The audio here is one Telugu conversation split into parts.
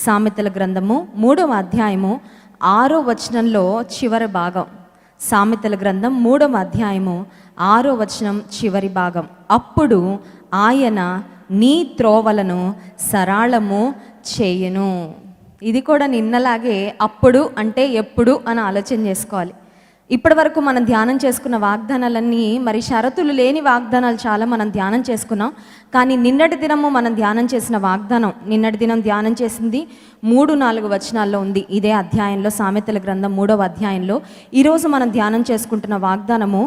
సామెతల గ్రంథము మూడవ అధ్యాయము ఆరో వచనంలో చివరి భాగం. సామెతల గ్రంథం మూడవ అధ్యాయము ఆరో వచనం చివరి భాగం. అప్పుడు ఆయన నీ త్రోవలను సరాళము చేయను. ఇది కూడా నిన్నలాగే అప్పుడు అంటే ఎప్పుడు అని ఆలోచన చేసుకోవాలి. ఇప్పటి వరకు మనం ధ్యానం చేసుకున్న వాగ్దానాలన్నీ మరి షరతులు లేని వాగ్దానాలు చాలా మనం ధ్యానం చేసుకున్నాం. కానీ నిన్నటి దినము మనం ధ్యానం చేసిన వాగ్దానం నిన్నటి దినం ధ్యానం చేసింది మూడు నాలుగు వచనాల్లో ఉంది. ఇదే అధ్యాయంలో సామెతల గ్రంథం మూడవ అధ్యాయంలో. ఈరోజు మనం ధ్యానం చేసుకుంటున్న వాగ్దానము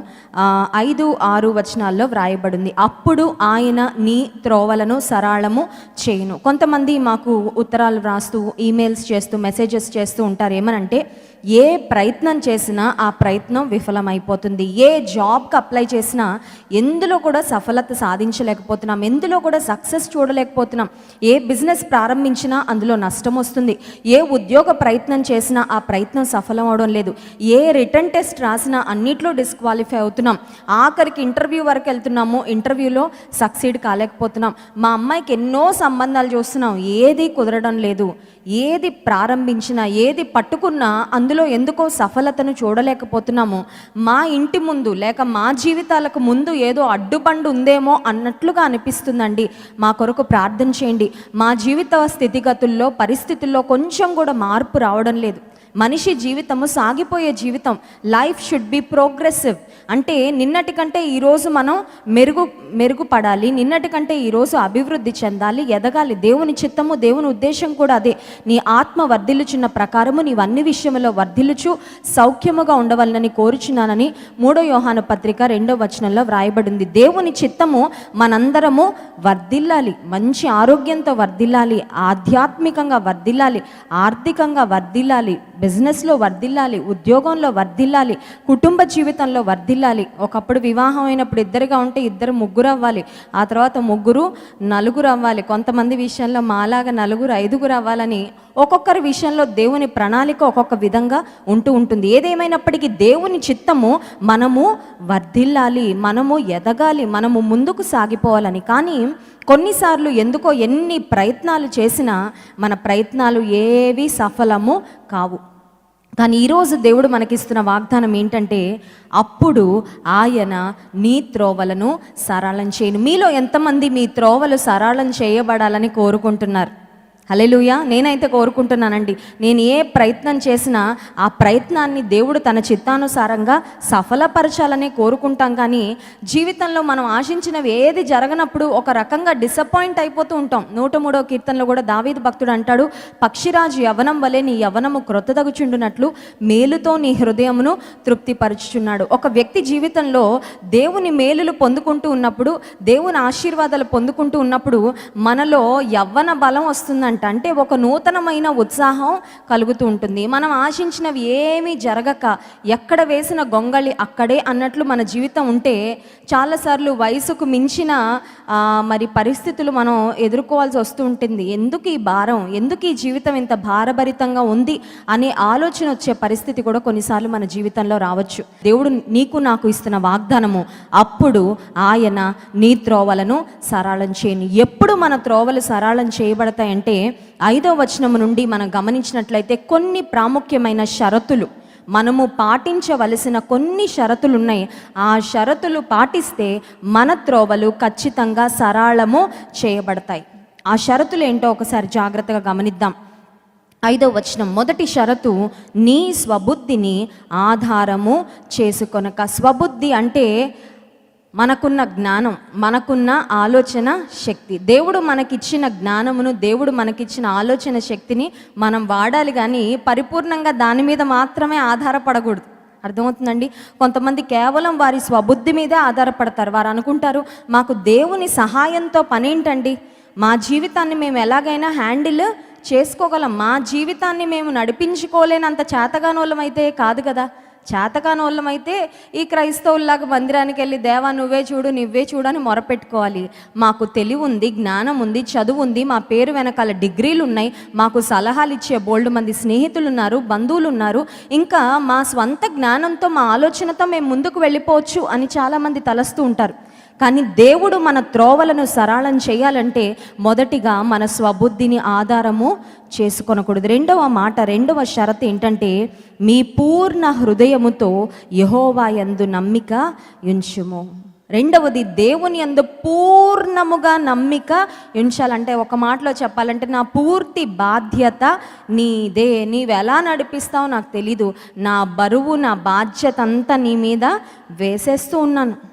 ఐదు ఆరు వచనాల్లో వ్రాయబడింది. అప్పుడు ఆయన నీ త్రోవలను సరాళము చేయును. కొంతమంది మాకు ఉత్తరాలు వ్రాస్తూ ఈమెయిల్స్ చేస్తూ మెసేజెస్ చేస్తూ ఉంటారు. ఏమనంటే ఏ ప్రయత్నం చేసినా ఆ ప్రయత్నం విఫలమైపోతుంది. ఏ జాబ్కి అప్లై చేసినా ఎందులో కూడా సఫలత సాధించలేకపోతున్నాం. ఎందులో కూడా సక్సెస్ చూడలేకపోతున్నాం. ఏ బిజినెస్ ప్రారంభించినా అందులో నష్టం వస్తుంది. ఏ ఉద్యోగ ప్రయత్నం చేసినా ఆ ప్రయత్నం సఫలం అవడం లేదు. ఏ రిటర్న్ టెస్ట్ రాసినా అన్నిట్లో డిస్క్వాలిఫై అవుతున్నాం. ఆఖరికి ఇంటర్వ్యూ వరకు వెళ్తున్నాము. ఇంటర్వ్యూలో సక్సీడ్ కాలేకపోతున్నాం. మా అమ్మాయికి ఎన్నో సంబంధాలు చూస్తున్నాం. ఏది కుదరడం లేదు. ఏది ప్రారంభించినా ఏది పట్టుకున్నా అందులో ఎందుకో సఫలతను చూడలేకపోతున్నాము. మా ఇంటి ముందు లేక మా జీవితాలకు ముందు ఏదో అడ్డుబండు ఉందేమో అన్నట్లుగా అనిపిస్తుందండి. మా కొరకు ప్రార్థన చేయండి. మా జీవిత స్థితిగతుల్లో పరిస్థితుల్లో కొంచెం కూడా మార్పు రావడం లేదు. మనిషి జీవితము సాగిపోయే జీవితం. లైఫ్ షుడ్ బి ప్రోగ్రెసివ్ అంటే నిన్నటి కంటే ఈరోజు మనం మెరుగు మెరుగుపడాలి. నిన్నటి కంటే ఈరోజు అభివృద్ధి చెందాలి ఎదగాలి. దేవుని చిత్తము దేవుని ఉద్దేశం కూడా అదే. నీ ఆత్మ వర్ధిల్లుచున్న ప్రకారము నీవన్ని విషయంలో వర్ధిల్లుచు సౌఖ్యముగా ఉండవలనని కోరుచున్నానని మూడో యోహాన పత్రిక రెండో వచనంలో వ్రాయబడింది. దేవుని చిత్తము మనందరము వర్ధిల్లాలి. మంచి ఆరోగ్యంతో వర్ధిల్లాలి ఆధ్యాత్మికంగా వర్ధిల్లాలి ఆర్థికంగా వర్ధిల్లాలి బిజినెస్లో వర్ధిల్లాలి ఉద్యోగంలో వర్ధిల్లాలి కుటుంబ జీవితంలో వర్ధిల్లాలి. ఒకప్పుడు వివాహం అయినప్పుడు ఇద్దరుగా ఉంటే ఇద్దరు ముగ్గురు అవ్వాలి. ఆ తర్వాత ముగ్గురు నలుగురు అవ్వాలి. కొంతమంది విషయంలో మాలాగా నలుగురు ఐదుగురు అవ్వాలని ఒక్కొక్కరి విషయంలో దేవుని ప్రణాళిక ఒక్కొక్క విధంగా ఉంటూ ఉంటుంది. ఏదేమైనప్పటికీ దేవుని చిత్తము మనము వర్ధిల్లాలి మనము ఎదగాలి మనము ముందుకు సాగిపోవాలని. కానీ కొన్నిసార్లు ఎందుకో ఎన్ని ప్రయత్నాలు చేసినా మన ప్రయత్నాలు ఏవి సఫలము కావు. కానీ ఈరోజు దేవుడు మనకిస్తున్న వాగ్దానం ఏంటంటే అప్పుడు ఆయన నీ త్రోవలను సరళం చేయను. మీలో ఎంతమంది మీ త్రోవలు సరళం చేయబడాలని కోరుకుంటున్నారు? హలెలుయా నేనైతే కోరుకుంటున్నానండి నేను ఏ ప్రయత్నం చేసినా ఆ ప్రయత్నాన్ని దేవుడు తన చిత్తానుసారంగా సఫలపరచాలని కోరుకుంటాం కానీ జీవితంలో మనం ఆశించినవి ఏది జరగనప్పుడు ఒక రకంగా డిసప్పాయింట్ అయిపోతూ ఉంటాం. నూట మూడో కీర్తనలో కూడా దావీదు భక్తుడు అంటాడు పక్షిరాజు యవనం వలె నీ యవనము క్రొత్తదగుచుండునట్లు మేలుతో నీ హృదయమును తృప్తిపరుచుచున్నాడు. ఒక వ్యక్తి జీవితంలో దేవుని మేలులు పొందుకుంటూ ఉన్నప్పుడు దేవుని ఆశీర్వాదాలు పొందుకుంటూ ఉన్నప్పుడు మనలో యవ్వన బలం వస్తుందండి. అంటే. ఒక నూతనమైన ఉత్సాహం కలుగుతూ ఉంటుంది. మనం ఆశించినవి ఏమీ జరగక ఎక్కడ వేసిన గొంగళి అక్కడే అన్నట్లు మన జీవితం ఉంటే చాలాసార్లు వయసుకు మించిన మరి పరిస్థితులు మనం ఎదుర్కోవాల్సి వస్తూ ఉంటుంది. ఎందుకు ఈ భారం? ఎందుకు ఈ జీవితం ఇంత భారభరితంగా ఉంది అనే ఆలోచన వచ్చే పరిస్థితి కూడా కొన్నిసార్లు మన జీవితంలో రావచ్చు. దేవుడు నీకు నాకు ఇస్తున్న వాగ్దానము అప్పుడు ఆయన నీ త్రోవలను సరళం చేయని ఎప్పుడు మన త్రోవలు సరళం చేయబడతాయంటే ఐదో వచనం నుండి మనం గమనించినట్లయితే కొన్ని ప్రాముఖ్యమైన షరతులు. మనము పాటించవలసిన కొన్ని షరతులు ఉన్నాయి ఆ షరతులు పాటిస్తే మన త్రోవలు ఖచ్చితంగా సరళము చేయబడతాయి. ఆ షరతులు ఏంటో ఒకసారి జాగ్రత్తగా గమనిద్దాం. ఐదో వచనం మొదటి షరతు నీ స్వబుద్ధిని ఆధారము చేసుకొనక. స్వబుద్ధి అంటే మనకున్న జ్ఞానం మనకున్న ఆలోచన శక్తి. దేవుడు మనకిచ్చిన జ్ఞానమును దేవుడు మనకిచ్చిన ఆలోచన శక్తిని మనం వాడాలి కానీ పరిపూర్ణంగా దాని మీద మాత్రమే ఆధారపడకూడదు. అర్థమవుతుందండి? కొంతమంది కేవలం వారి స్వబుద్ధి మీదే ఆధారపడతారు. వారు అనుకుంటారు మాకు దేవుని సహాయంతో పనేంటండి? మా జీవితాన్ని మేము ఎలాగైనా హ్యాండిల్ చేసుకోగలం. మా జీవితాన్ని మేము నడిపించుకోలేనంత చేతగానోళ్ళమైతే కాదు కదా? చేతకానోళ్ళమైతే ఈ క్రైస్తవుల్లాగా మందిరానికి వెళ్ళి దేవా నువ్వే చూడు నువ్వే చూడు అని మొరపెట్టుకోవాలి. మాకు తెలివి ఉంది జ్ఞానం ఉంది చదువు ఉంది మా పేరు వెనకాల డిగ్రీలు ఉన్నాయి మాకు సలహాలు ఇచ్చే బోల్డ్ మంది స్నేహితులు ఉన్నారు బంధువులు ఉన్నారు ఇంకా మా స్వంత జ్ఞానంతో మా ఆలోచనతో మేము ముందుకు వెళ్ళిపోవచ్చు అని చాలామంది తలస్తూ ఉంటారు. కానీ దేవుడు మన త్రోవలను సరళం చేయాలంటే మొదటిగా మన స్వబుద్ధిని ఆధారము చేసుకొనకూడదు. రెండవ మాట రెండవ షరత్ ఏంటంటే మీ పూర్ణ హృదయముతో యహోవాయందు నమ్మిక ఉంచుము. రెండవది దేవుని యందు పూర్ణముగా నమ్మిక ఉంచాలంటే ఒక మాటలో చెప్పాలంటే నా పూర్తి బాధ్యత నీదే. నీవు ఎలా నడిపిస్తావో నాకు తెలీదు. నా బరువు నా బాధ్యత అంతా నీ మీద వేసేస్తూ ఉన్నాను.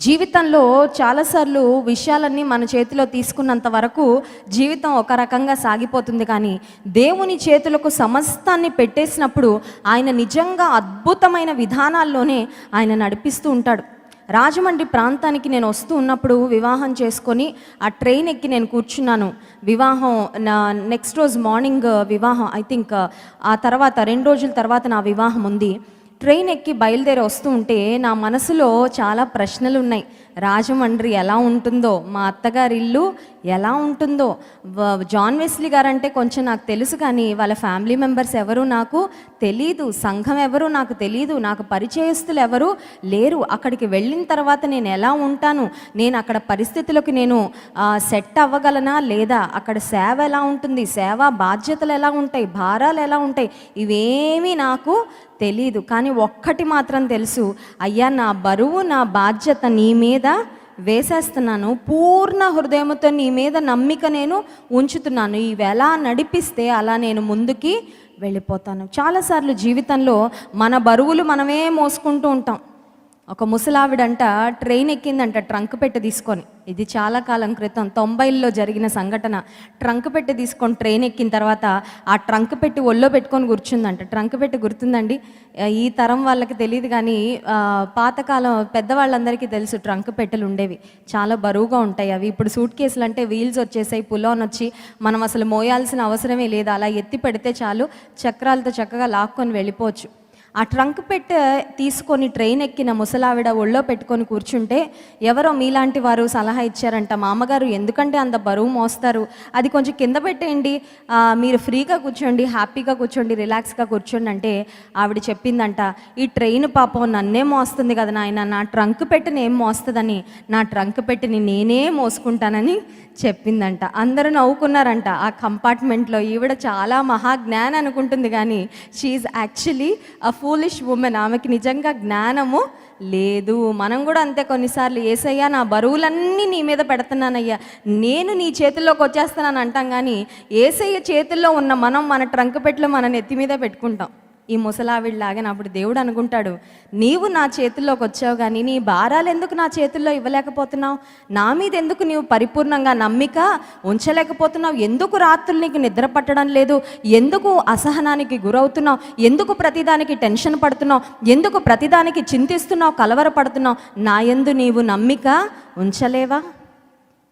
జీవితంలో చాలాసార్లు విషయాలన్నీ మన చేతిలో తీసుకున్నంత వరకు జీవితం ఒక రకంగా సాగిపోతుంది కానీ దేవుని చేతులకు సమస్తాన్ని పెట్టేసినప్పుడు ఆయన నిజంగా అద్భుతమైన విధానాల్లోనే ఆయన నడిపిస్తూ ఉంటాడు. రాజమండ్రి ప్రాంతానికి నేను వస్తూ ఉన్నప్పుడు వివాహం చేసుకొని ఆ ట్రైన్ ఎక్కి నేను కూర్చున్నాను. వివాహం నా నెక్స్ట్ రోజు మార్నింగ్ వివాహం ఐ థింక్ ఆ తర్వాత రెండు రోజుల తర్వాత నా వివాహం ఉంది. ట్రైన్ ఎక్కి బయలుదేరి వస్తూ ఉంటే నా మనసులో చాలా ప్రశ్నలు ఉన్నాయి రాజమండ్రి ఎలా ఉంటుందో మా అత్తగారి ఇల్లు ఎలా ఉంటుందో. జాన్ వెస్లీ గారు అంటే కొంచెం నాకు తెలుసు కానీ వాళ్ళ ఫ్యామిలీ మెంబర్స్ ఎవరు నాకు తెలీదు సంఘం ఎవరు నాకు తెలీదు నాకు పరిచయస్తులు ఎవరు లేరు. అక్కడికి వెళ్ళిన తర్వాత నేను ఎలా ఉంటాను? నేను అక్కడ పరిస్థితులకు నేను సెట్ అవ్వగలనా లేదా? అక్కడ సేవ ఎలా ఉంటుంది? సేవ బాధ్యతలు ఎలా ఉంటాయి? భారాలు ఎలా ఉంటాయి? ఇవేమీ నాకు తెలీదు. కానీ ఒక్కటి మాత్రం తెలుసు. అయ్యా నా బరువు నా బాధ్యత నీ మీద వేసేస్తున్నాను. పూర్ణ హృదయంతో నీ మీద నమ్మిక నేను ఉంచుతున్నాను. ఇవి ఎలా నడిపిస్తే అలా నేను ముందుకి వెళ్ళిపోతాను. చాలాసార్లు జీవితంలో మన బరువులు మనమే మోసుకుంటూ ఉంటాం. ఒక ముసలావిడంట ట్రైన్ ఎక్కిందంట ట్రంక్ పెట్టి తీసుకొని. ఇది చాలా కాలం క్రితం తొంభైల్లో జరిగిన సంఘటన. ట్రంక్ పెట్టి తీసుకొని ట్రైన్ ఎక్కిన తర్వాత ఆ ట్రంక్ పెట్టి ఒళ్ళో పెట్టుకొని కూర్చుందంట. ట్రంక్ పెట్టి గుర్తుందండి? ఈ తరం వాళ్ళకి తెలియదు కానీ పాతకాలం పెద్దవాళ్ళందరికీ తెలుసు ట్రంక్ పెట్టెలు ఉండేవి. చాలా బరువుగా ఉంటాయి అవి. ఇప్పుడు సూట్ కేసులు అంటే వీల్స్ వచ్చేసాయి పులోన్ వచ్చి మనం అసలు మోయాల్సిన అవసరమే లేదు. అలా ఎత్తి పెడితే చాలు చక్రాలతో చక్కగా లాక్కొని వెళ్ళిపోవచ్చు. ఆ ట్రంక్ పెట్టె తీసుకొని ట్రైన్ ఎక్కిన ముసలావిడ ఒళ్ళో పెట్టుకొని కూర్చుంటే ఎవరో మీలాంటి వారు సలహా ఇచ్చారంట. మామగారు ఎందుకంటే అంత బరువు మోస్తారు. అది కొంచెం కింద పెట్టేయండి. మీరు ఫ్రీగా కూర్చోండి హ్యాపీగా కూర్చోండి రిలాక్స్గా కూర్చోండి అంటే ఆవిడ చెప్పిందంట. ఈ ట్రైన్ పాపం నన్నే మోస్తుంది కదా నాయన నా ట్రంక్ పెట్టిన ఏం మోస్తుందని నా ట్రంక్ పెట్టిని నేనే మోసుకుంటానని చెప్పిందంట. అందరూ నవ్వుకున్నారంట. ఆ కంపార్ట్మెంట్లో ఈవిడ చాలా మహాజ్ఞానం అనుకుంటుంది కానీ she actually a foolish woman ఆమెకి నిజంగా జ్ఞానము లేదు. మనం కూడా అంతే కొన్నిసార్లు ఏసయ్యా నా బరువులన్నీ నీ మీద పెడుతున్నానయ్యా. నేను నీ చేతుల్లోకి వచ్చేస్తానని అంటాం కానీ ఏసయ్య చేతుల్లో ఉన్న మనం మన ట్రంక్ పెట్లో మన నెత్తి మీద పెట్టుకుంటాం. ఈ ముసలావిడిలాగా అప్పుడు దేవుడు అనుకుంటాడు నీవు నా చేతుల్లోకి వచ్చావు కానీ నీ భారాలు ఎందుకు నా చేతుల్లో ఇవ్వలేకపోతున్నావు? నా మీద ఎందుకు నీవు పరిపూర్ణంగా నమ్మిక ఉంచలేకపోతున్నావు? ఎందుకు రాత్రులు నీకు నిద్ర పట్టడం లేదు? ఎందుకు అసహనానికి గురవుతున్నావు? ఎందుకు ప్రతిదానికి టెన్షన్ పడుతున్నావు? ఎందుకు ప్రతిదానికి చింతిస్తున్నావు? కలవరపడుతున్నావు? నా ఎందు నీవు నమ్మిక ఉంచలేవా?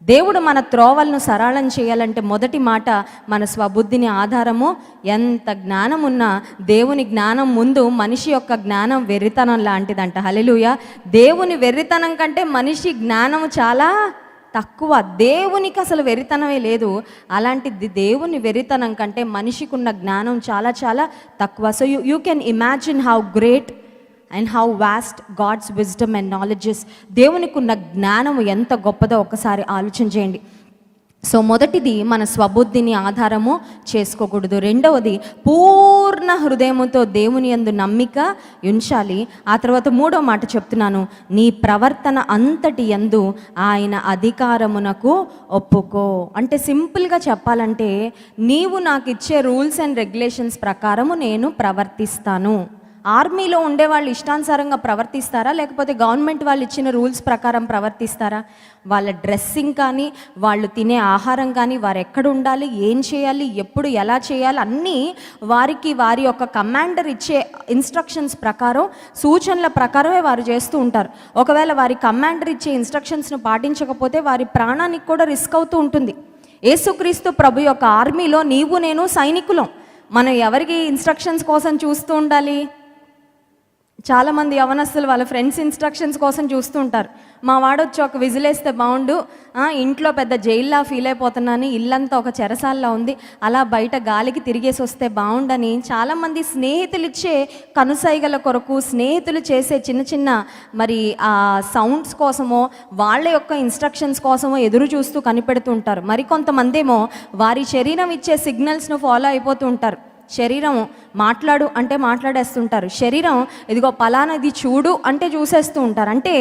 దేవుడు మన త్రోవలను సరళం చేయాలంటే మొదటి మాట మన స్వబుద్ధిని ఆధారము. ఎంత జ్ఞానం ఉన్నా దేవుని జ్ఞానం ముందు మనిషి యొక్క జ్ఞానం వెర్రితనం లాంటిదంట. హలెలుయ దేవుని వెర్రితనం కంటే మనిషి జ్ఞానం చాలా తక్కువ. దేవునికి అసలు వెరితనమే లేదు. అలాంటిది దేవుని వెరితనం కంటే మనిషికి ఉన్న జ్ఞానం చాలా చాలా తక్కువ. So you you can imagine how great and how vast God's wisdom and knowledges దేవునికి ఉన్న జ్ఞానం ఎంత గొప్పదో ఒకసారి ఆలోచన చేయండి. సో మొదటిది మన స్వబుద్ధిని ఆధారము చేసుకోకూడదు. రెండవది పూర్ణ హృదయముతో దేవుని యందు నమ్మిక ఉంచాలి. ఆ తర్వాత మూడో మాట చెప్తున్నాను. నీ ప్రవర్తన అంతటి యందు ఆయన అధికారమునకు ఒప్పుకో. అంటే సింపుల్గా చెప్పాలంటే నీవు నాకు ఇచ్చే రూల్స్ అండ్ రెగ్యులేషన్స్ ప్రకారము నేను ప్రవర్తిస్తాను. ఆర్మీలో ఉండే వాళ్ళు ఇష్టానుసారంగా ప్రవర్తిస్తారా? లేకపోతే గవర్నమెంట్ వాళ్ళు ఇచ్చిన రూల్స్ ప్రకారం ప్రవర్తిస్తారా? వాళ్ళ డ్రెస్సింగ్ కానీ వాళ్ళు తినే ఆహారం కానీ వారు ఎక్కడ ఉండాలి? ఏం చేయాలి? ఎప్పుడు ఎలా చేయాలి? అన్నీ వారికి వారి యొక్క కమాండర్ ఇచ్చే ఇన్స్ట్రక్షన్స్ ప్రకారం సూచనల ప్రకారమే వారు చేస్తూ ఉంటారు. ఒకవేళ వారి కమాండర్ ఇచ్చే ఇన్స్ట్రక్షన్స్ను పాటించకపోతే వారి ప్రాణానికి కూడా రిస్క్ అవుతూ ఉంటుంది. యేసుక్రీస్తు ప్రభు యొక్క ఆర్మీలో నీవు నేను సైనికులం. మనం ఎవరికి ఇన్స్ట్రక్షన్స్ కోసం చూస్తూ ఉండాలి? చాలామంది యవనస్తులు వాళ్ళ ఫ్రెండ్స్ ఇన్స్ట్రక్షన్స్ కోసం చూస్తుంటారు మా వాడొచ్చి ఒక విజిలేస్తే బాగుండు. ఇంట్లో పెద్ద జైల్లా ఫీల్ అయిపోతున్నాను. ఇల్లంతా ఒక చెరసాల్లా ఉంది. అలా బయట గాలికి తిరిగేసి వస్తే బాగుండని చాలామంది స్నేహితులు ఇచ్చే కనుసైగల కొరకు స్నేహితులు చేసే చిన్న చిన్న మరి ఆ సౌండ్స్ కోసమో వాళ్ళ యొక్క ఇన్స్ట్రక్షన్స్ కోసమో ఎదురు చూస్తూ కనిపెడుతుంటారు మరికొంతమంది ఏమో వారి శరీరం ఇచ్చే సిగ్నల్స్ను ఫాలో అయిపోతూ ఉంటారు. శరీరం మాట్లాడు అంటే మాట్లాడేస్తుంటారు. శరీరం ఇదిగో పలానది చూడు అంటే చూసేస్తూ ఉంటారు. అంటే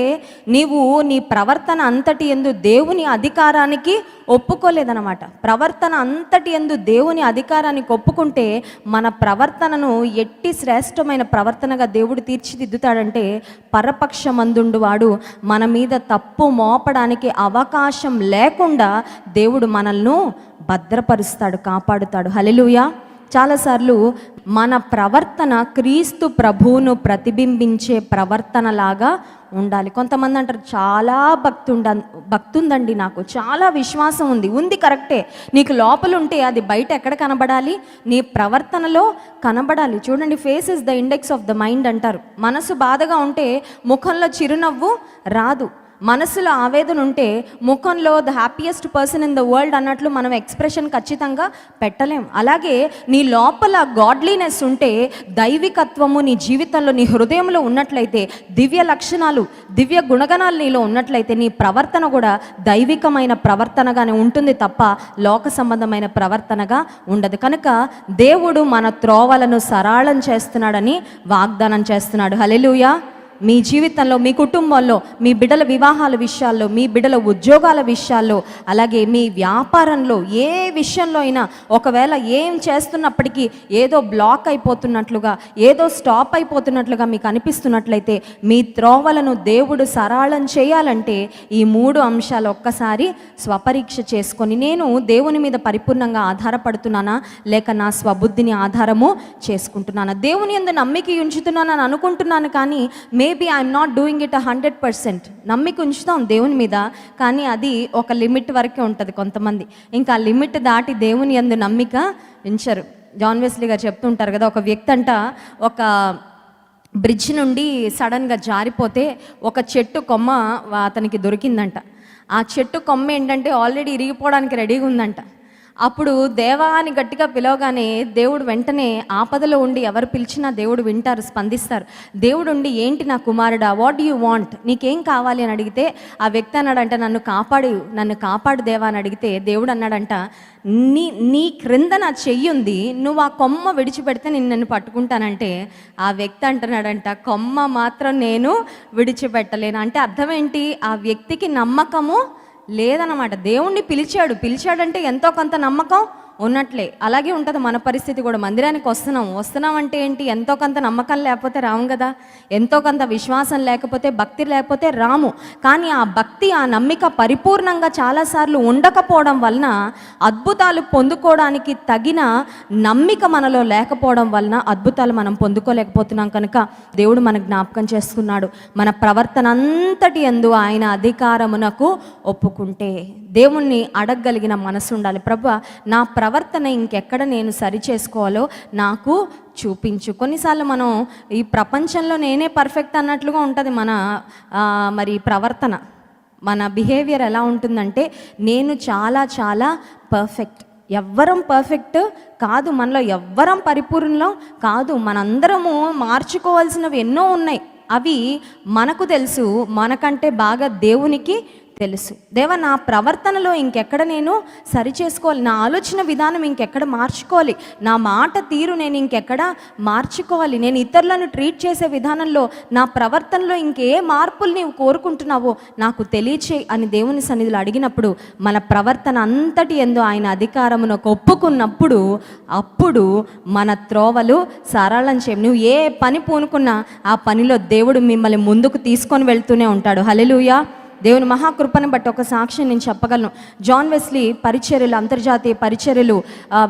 నీవు నీ ప్రవర్తన అంతటి ఎందు దేవుని అధికారానికి ఒప్పుకోలేదన్నమాట. ప్రవర్తన అంతటి ఎందు దేవుని అధికారానికి ఒప్పుకుంటే మన ప్రవర్తనను ఎట్టి శ్రేష్టమైన ప్రవర్తనగా దేవుడు తీర్చిదిద్దుతాడంటే పరపక్షమందుండు వాడు మన మీద తప్పు మోపడానికి అవకాశం లేకుండా దేవుడు మనల్ని భద్రపరుస్తాడు కాపాడుతాడు. హలెలుయా చాలాసార్లు మన ప్రవర్తన క్రీస్తు ప్రభువును ప్రతిబింబించే ప్రవర్తనలాగా ఉండాలి. కొంతమంది అంటారు చాలా భక్తుండ భక్తుందండి నాకు. చాలా విశ్వాసం ఉంది. ఉంది కరెక్టే. నీకు లోపల ఉంటే అది బయట ఎక్కడ కనబడాలి? నీ ప్రవర్తనలో కనబడాలి. చూడండి face is the index of the mind అంటారు. మనసు బాధగా ఉంటే ముఖంలో చిరునవ్వు రాదు. మనసులో ఆవేదన ఉంటే ముఖంలో the happiest person in the world అన్నట్లు మనం ఎక్స్ప్రెషన్ ఖచ్చితంగా పెట్టలేం. అలాగే నీ లోపల గాడ్లీనెస్ ఉంటే దైవికత్వము నీ జీవితంలో నీ హృదయంలో ఉన్నట్లయితే దివ్య లక్షణాలు దివ్య గుణగణాలు నీలో ఉన్నట్లయితే నీ ప్రవర్తన కూడా దైవికమైన ప్రవర్తనగానే ఉంటుంది తప్ప లోక సంబంధమైన ప్రవర్తనగా ఉండదు. కనుక దేవుడు మన త్రోవలను సరళం చేస్తున్నాడని వాగ్దానం చేస్తున్నాడు. హలెలుయా మీ జీవితంలో మీ కుటుంబంలో మీ బిడ్డల వివాహాల విషయాల్లో మీ బిడ్డల ఉద్యోగాల విషయాల్లో అలాగే మీ వ్యాపారంలో ఏ విషయంలో అయినా ఒకవేళ ఏం చేస్తున్నప్పటికీ ఏదో బ్లాక్ అయిపోతున్నట్లుగా ఏదో స్టాప్ అయిపోతున్నట్లుగా మీకు అనిపిస్తున్నట్లయితే మీ త్రోవలను దేవుడు సరళం చేయాలంటే ఈ మూడు అంశాలు ఒక్కసారి స్వపరీక్ష చేసుకొని నేను దేవుని మీద పరిపూర్ణంగా ఆధారపడుతున్నానా లేక నా స్వబుద్ధిని ఆధారము చేసుకుంటున్నానా? దేవుని ఎందు నమ్మిక ఉంచుతున్నానని అనుకుంటున్నాను కానీ may maybe I'm not doing it hundred percent నమ్మిక ఉంచుతాం దేవుని మీద కానీ అది ఒక లిమిట్ వరకే ఉంటుంది కొంతమంది. ఇంకా ఆ లిమిట్ దాటి దేవుని అందు నమ్మిక ఉంచరు. జాన్ వెస్లీ గారు చెప్తుంటారు కదా ఒక వ్యక్తి అంట ఒక బ్రిడ్జ్ నుండి సడన్గా జారిపోతే ఒక చెట్టు కొమ్మ అతనికి దొరికిందంట. ఆ చెట్టు కొమ్మ ఏంటంటే ఆల్రెడీ ఇరిగిపోవడానికి రెడీగా ఉందంట. అప్పుడు దేవా అని గట్టిగా పిలవగానే దేవుడు వెంటనే ఆపదలో ఉండి ఎవరు పిలిచినా దేవుడు వింటారు స్పందిస్తారు. దేవుడు ఉండి ఏంటి నా కుమారుడా? వాట్ యు వాంట్ నీకేం కావాలి? అని అడిగితే ఆ వ్యక్తి అన్నాడంట నన్ను కాపాడు నన్ను కాపాడు దేవా అని అడిగితే దేవుడు అన్నాడంట నీ నీ క్రింద నా చెయ్యి ఉంది నువ్వు ఆ కొమ్మ విడిచిపెడితే నేను నన్ను పట్టుకుంటానంటే ఆ వ్యక్తి అంటున్నాడంట కొమ్మ మాత్రం నేను విడిచిపెట్టలేను. అంటే అర్థం ఏంటి? ఆ వ్యక్తికి నమ్మకము లేదన్నమాట. దేవుణ్ణి పిలిచాడు. పిలిచాడంటే ఎంతో కొంత నమ్మకం ఉన్నట్లే. అలాగే ఉంటుంది మన పరిస్థితి కూడా. మందిరానికి వస్తున్నాం. వస్తున్నాం అంటే ఏంటి? ఎంతో కొంత నమ్మకం లేకపోతే రాము కదా. ఎంతో కొంత విశ్వాసం లేకపోతే భక్తి లేకపోతే రాము. కానీ ఆ భక్తి ఆ నమ్మిక పరిపూర్ణంగా చాలాసార్లు ఉండకపోవడం వలన అద్భుతాలు పొందుకోవడానికి తగిన నమ్మిక మనలో లేకపోవడం వలన అద్భుతాలు మనం పొందుకోలేకపోతున్నాం కనుక దేవుడు మన జ్ఞాపకం చేసుకున్నాడు మన ప్రవర్తన అంతటి ఎందు ఆయన అధికారమునకు ఒప్పుకుంటే దేవుణ్ణి అడగగలిగిన మనసు ఉండాలి. ప్రభు నా ప్రవర్తన ఇంకెక్కడ నేను సరి చేసుకోవాలో నాకు చూపించు. కొన్నిసార్లు మనం ఈ ప్రపంచంలో నేనే పర్ఫెక్ట్ అన్నట్లుగా ఉంటుంది మన మరి ప్రవర్తన. మన బిహేవియర్ ఎలా ఉంటుందంటే నేను చాలా చాలా పర్ఫెక్ట్. ఎవ్వరం పర్ఫెక్ట్ కాదు మనలో ఎవ్వరం పరిపూర్ణలో కాదు. మనందరము మార్చుకోవాల్సినవి ఎన్నో ఉన్నాయి. అవి మనకు తెలుసు మనకంటే బాగా దేవునికి తెలుసు. దేవ నా ప్రవర్తనలో ఇంకెక్కడ నేను సరి చేసుకోవాలి? నా ఆలోచన విధానం ఇంకెక్కడ మార్చుకోవాలి? నా మాట తీరు నేను ఇంకెక్కడ మార్చుకోవాలి? నేను ఇతరులను ట్రీట్ చేసే విధానంలో నా ప్రవర్తనలో ఇంకే మార్పులు నీవు కోరుకుంటున్నావో నాకు తెలియచే అని దేవుని సన్నిధిలో అడిగినప్పుడు మన ప్రవర్తన అంతటి ఎందు ఆయన అధికారమును ఒప్పుకున్నప్పుడు అప్పుడు మన త్రోవలు సరళం చేయం. నువ్వు ఏ పని పూనుకున్నా ఆ పనిలో దేవుడు మిమ్మల్ని ముందుకు తీసుకొని వెళ్తూనే ఉంటాడు. హలెలుయా దేవుని మహాకృపను బట్టి ఒక సాక్ష్యం నేను చెప్పగలను. జాన్ వెస్లీ పరిచర్యలు అంతర్జాతీయ పరిచర్యలు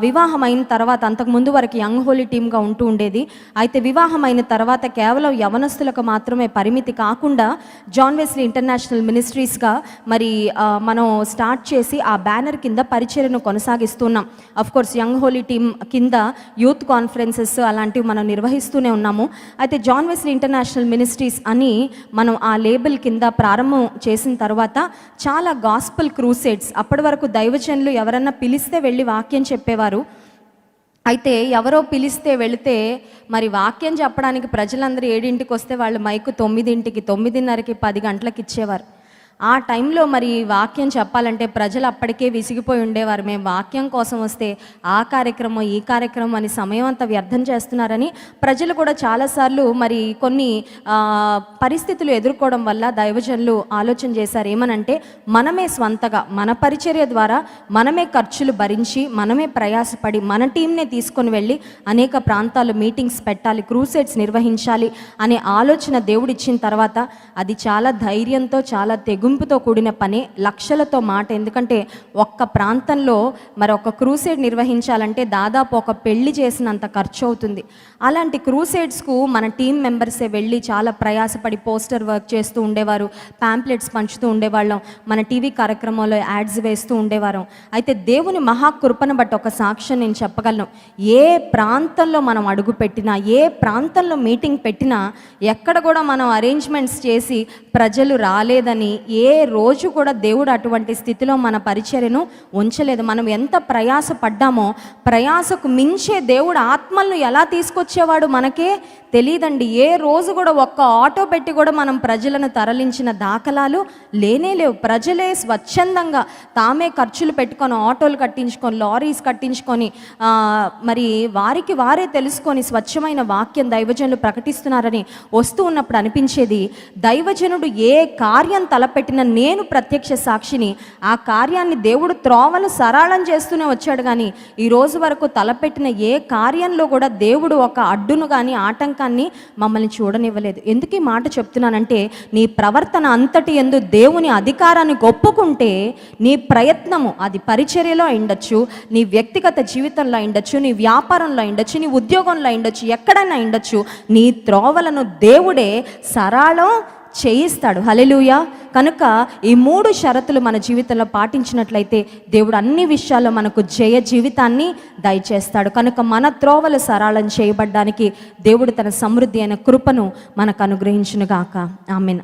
వివాహమైన తర్వాత అంతకు ముందు వరకు యంగ్ హోలీ టీమ్గా ఉంటూ ఉండేది. అయితే వివాహమైన తర్వాత కేవలం యవనస్తులకు మాత్రమే పరిమితి కాకుండా జాన్ వెస్లీ ఇంటర్నేషనల్ మినిస్ట్రీస్గా మరి మనం స్టార్ట్ చేసి ఆ బ్యానర్ కింద పరిచర్యను కొనసాగిస్తున్నాం. Of course young holy team కింద యూత్ కాన్ఫరెన్సెస్ అలాంటివి మనం నిర్వహిస్తూనే ఉన్నాము. అయితే జాన్ వెస్లీ ఇంటర్నేషనల్ మినిస్ట్రీస్ అని మనం ఆ లేబుల్ కింద ప్రారంభం చేసి చేసిన తర్వాత చాలా గాస్పల్ క్రూసేడ్స్ అప్పటి వరకు దైవజనులు ఎవరన్నా పిలిస్తే వెళ్ళి వాక్యం చెప్పేవారు. అయితే ఎవరో పిలిస్తే వెళితే మరి వాక్యం చెప్పడానికి ప్రజలందరూ ఏడింటికి వస్తే వాళ్ళు మైకు తొమ్మిదింటికి తొమ్మిదిన్నరకి పది గంటలకు ఇచ్చేవారు. ఆ టైంలో మరి వాక్యం చెప్పాలంటే ప్రజలు అప్పటికే విసిగిపోయి ఉండేవారు. మేము వాక్యం కోసం వస్తే ఆ కార్యక్రమం ఈ కార్యక్రమం అని సమయం అంతా వ్యర్థం చేస్తున్నారని ప్రజలు కూడా చాలాసార్లు మరి కొన్ని పరిస్థితులు ఎదుర్కోవడం వల్ల దైవజనులు ఆలోచన చేశారు. ఏమనంటే మనమే స్వంతగా మన పరిచర్య ద్వారా మనమే ఖర్చులు భరించి మనమే ప్రయాసపడి మన టీంనే తీసుకొని వెళ్ళి అనేక ప్రాంతాలు మీటింగ్స్ పెట్టాలి క్రూసెట్స్ నిర్వహించాలి అనే ఆలోచన దేవుడిచ్చిన తర్వాత అది చాలా ధైర్యంతో చాలా తెగు తెగుంపుతో కూడిన పని లక్షలతో మాట. ఎందుకంటే ఒక్క ప్రాంతంలో మరి ఒక క్రూసేడ్ నిర్వహించాలంటే దాదాపు ఒక పెళ్ళి చేసినంత ఖర్చు అవుతుంది అలాంటి క్రూసేడ్స్కు మన టీం మెంబర్సే వెళ్ళి చాలా ప్రయాసపడి పోస్టర్ వర్క్ చేస్తూ ఉండేవారు ప్యాంప్లెట్స్ పంచుతూ ఉండేవాళ్ళం మన టీవీ కార్యక్రమంలో యాడ్స్ వేస్తూ ఉండేవారం. అయితే దేవుని మహాకృపను బట్టి ఒక సాక్ష్యం నేను చెప్పగలను. ఏ ప్రాంతంలో మనం అడుగు పెట్టినా ఏ ప్రాంతంలో మీటింగ్ పెట్టినా ఎక్కడ కూడా మనం అరేంజ్మెంట్స్ చేసి ప్రజలు రాలేదని ఏ ఏ రోజు కూడా దేవుడు అటువంటి స్థితిలో మన పరిచర్యను ఉంచలేదు. మనం ఎంత ప్రయాస పడ్డామో ప్రయాసకు మించే దేవుడు ఆత్మలను ఎలా తీసుకొచ్చేవాడు మనకే తెలియదండి ఏ రోజు కూడా ఒక్క ఆటో పెట్టి కూడా మనం ప్రజలను తరలించిన దాఖలాలు లేనే లేవు. ప్రజలే స్వచ్ఛందంగా తామే ఖర్చులు పెట్టుకొని ఆటోలు కట్టించుకొని లారీస్ కట్టించుకొని మరి వారికి వారే తెలుసుకొని స్వచ్ఛమైన వాక్యం దైవజనులు ప్రకటిస్తున్నారని వస్తూ ఉన్నప్పుడు అనిపించేది దైవజనుడు ఏ కార్యం తలపెట్టిన నేను ప్రత్యక్ష సాక్షిని ఆ కార్యాన్ని దేవుడు త్రోవలు సరళం చేస్తూనే వచ్చాడు. కానీ ఈ రోజు వరకు తలపెట్టిన ఏ కార్యంలో కూడా దేవుడు ఒక అడ్డును కానీ ఆటంకాన్ని మమ్మల్ని చూడనివ్వలేదు. ఎందుకు ఈ మాట చెప్తున్నానంటే నీ ప్రవర్తన అంతటి ఎందు దేవుని అధికారాన్ని ఒప్పుకుంటే నీ ప్రయత్నము అది పరిచర్యలో అయిండొచ్చు నీ వ్యక్తిగత జీవితంలో అయిండొచ్చు నీ వ్యాపారంలో అయిండొచ్చు నీ ఉద్యోగంలో అయిండొచ్చు ఎక్కడైనా అయిండొచ్చు నీ త్రోవలను దేవుడే సరళం చేయిస్తాడు. హలెలుయ కనుక ఈ మూడు షరతులు మన జీవితంలో పాటించినట్లయితే దేవుడు అన్ని విషయాల్లో మనకు జయ జీవితాన్ని దయచేస్తాడు. కనుక మన త్రోవలు సరళం చేయబడ్డానికి దేవుడు తన సమృద్ధి అయిన కృపను మనకు అనుగ్రహించునుగాక. మీన్